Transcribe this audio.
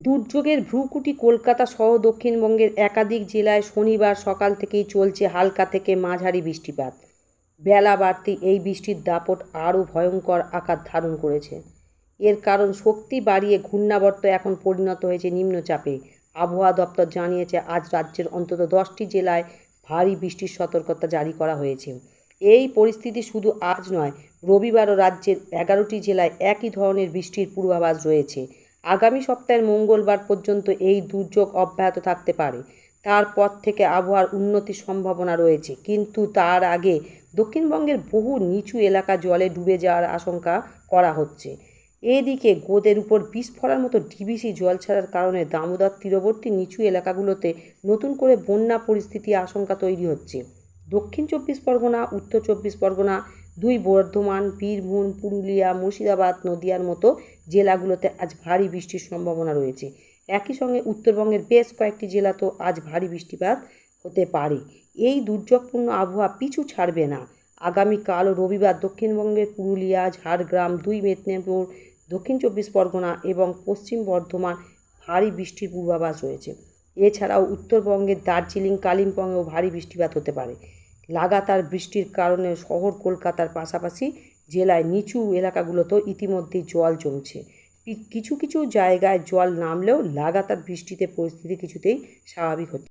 দুর্যোগের ভ্রুকুটি কলকাতা সহ দক্ষিণবঙ্গের একাধিক জেলায় শনিবার সকাল থেকেই চলছে হালকা থেকে মাঝারি বৃষ্টিপাত। বেলা বাড়তি এই বৃষ্টির দাপট আরও ভয়ঙ্কর আকার ধারণ করেছে। এর কারণ শক্তি বাড়িয়ে ঘূর্ণাবর্ত এখন পরিণত হয়েছে নিম্নচাপে। আবহাওয়া দপ্তর জানিয়েছে, আজ রাজ্যের অন্তত দশটি জেলায় ভারী বৃষ্টির সতর্কতা জারি করা হয়েছে। এই পরিস্থিতি শুধু আজ নয়, রবিবারও রাজ্যের এগারোটি জেলায় একই ধরনের বৃষ্টির পূর্বাভাস রয়েছে। আগামী সপ্তাহের মঙ্গলবার পর্যন্ত এই দুর্যোগ অব্যাহত থাকতে পারে। তারপর থেকে আবহাওয়ার উন্নতির সম্ভাবনা রয়েছে। কিন্তু তার আগে দক্ষিণবঙ্গের বহু নিচু এলাকা জলে ডুবে যাওয়ার আশঙ্কা করা হচ্ছে। এদিকে গোদের উপর বিষ ফলার মতো ডিবিসি জল ছাড়ার কারণে দামোদর তীরবর্তী নিচু এলাকাগুলোতে নতুন করে বন্যা পরিস্থিতি আশঙ্কা তৈরি হচ্ছে। দক্ষিণ চব্বিশ পরগনা, উত্তর চব্বিশ পরগনা দুই বর্ধমান, বীরভূম, পুরুলিয়া, মুর্শিদাবাদ নদিয়ার মতো জেলাগুলোতে আজ ভারী বৃষ্টির সম্ভাবনা রয়েছে। একই সঙ্গে উত্তরবঙ্গের বেশ কয়েকটি জেলাতেও আজ ভারী বৃষ্টিপাত হতে পারে। এই দুর্যোগপূর্ণ আবহাওয়া পিছু ছাড়বে না। আগামীকাল ও রবিবার দক্ষিণবঙ্গের পুরুলিয়া, ঝাড়গ্রাম, দুই মেদিনীপুর, দক্ষিণ চব্বিশ পরগনা এবং পশ্চিম বর্ধমান ভারী বৃষ্টির পূর্বাভাস রয়েছে। এছাড়াও উত্তরবঙ্গের দার্জিলিং, কালিম্পংয়েও ভারী বৃষ্টিপাত হতে পারে। লাগাতার বৃষ্টির কারণে শহর কলকাতার পাশাপাশি জেলায় নিচু এলাকাগুলোতেও ইতিমধ্যে জল জমছে। কিছু কিছু জায়গায় জল নামলেও লাগাতার বৃষ্টিতে পরিস্থিতি কিছুতেই স্বাভাবিক হচ্ছে